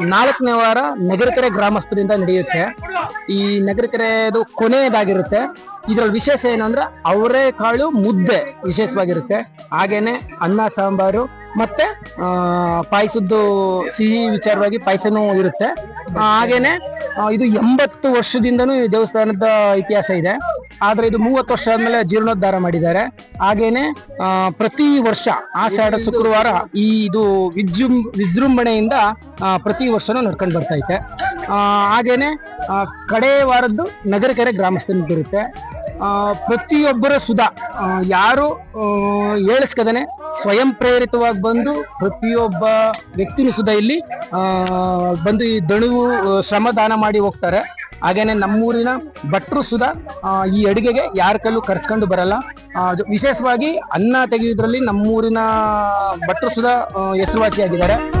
ನಾಲ್ಕನೇ ವಾರ ನಗರಕೆರೆ ಗ್ರಾಮಸ್ಥರಿಂದ ನಡೆಯುತ್ತೆ. ಈ ನಗರಕೆರೆದು ಕೊನೆಯದಾಗಿರುತ್ತೆ. ಇದರ ವಿಶೇಷ ಏನಂದ್ರೆ ಅವರೇ ಕಾಳು ಮುದ್ದೆ ವಿಶೇಷವಾಗಿರುತ್ತೆ. ಹಾಗೇನೆ ಅನ್ನ, ಸಾಂಬಾರು ಮತ್ತೆ ಪಾಯಸದ್ದು ಸಿಹಿ ವಿಚಾರವಾಗಿ ಪಾಯಸನೂ ಇರುತ್ತೆ. ಹಾಗೇನೆ ಇದು ಎಂಬತ್ತು ವರ್ಷದಿಂದನೂ ಈ ದೇವಸ್ಥಾನದ ಇತಿಹಾಸ ಇದೆ. ಆದ್ರೆ ಇದು ಮೂವತ್ತು ವರ್ಷ ಆದಮೇಲೆ ಜೀರ್ಣೋದ್ಧಾರ ಮಾಡಿದ್ದಾರೆ. ಹಾಗೇನೆ ಪ್ರತಿ ವರ್ಷ ಆಷಾಢ ಶುಕ್ರವಾರ ಈ ಇದು ವಿಜೃಂ ವಿಜೃಂಭಣೆಯಿಂದ ಪ್ರತಿ ವರ್ಷನೂ ನಡ್ಕೊಂಡು ಬರ್ತಾ ಇದೆ ಆ, ಹಾಗೇನೆ ಕಡೆ ವಾರದ್ದು ನಗರಕೆರೆ ಗ್ರಾಮಸ್ಥನಿಗೆ ಬರುತ್ತೆ ಪ್ರತಿಯೊಬ್ಬರ ಸುಧಾ ಯಾರು ಹೇಳಿಸ್ಕದೇನೆ ಸ್ವಯಂ ಪ್ರೇರಿತವಾಗಿ ಬಂದು ಪ್ರತಿಯೊಬ್ಬ ವ್ಯಕ್ತಿನೂ ಸುಧಾ ಇಲ್ಲಿ ಬಂದು ಈ ದಣುವು ಶ್ರಮದಾನ ಮಾಡಿ ಹೋಗ್ತಾರೆ. ಹಾಗೇನೆ ನಮ್ಮೂರಿನ ಭಟ್ರು ಸುಧಾ ಈ ಅಡಿಗೆಗೆ ಯಾರ ಕಲ್ಲು ಕರ್ಸ್ಕೊಂಡು ಬರಲ್ಲ. ಅದು ವಿಶೇಷವಾಗಿ ಅನ್ನ ತೆಗೆಯುವುದರಲ್ಲಿ ನಮ್ಮೂರಿನ ಭಟ್ರು ಸುಧಾ ಹೆಸರುವಾಸಿಯಾಗಿದ್ದಾರೆ.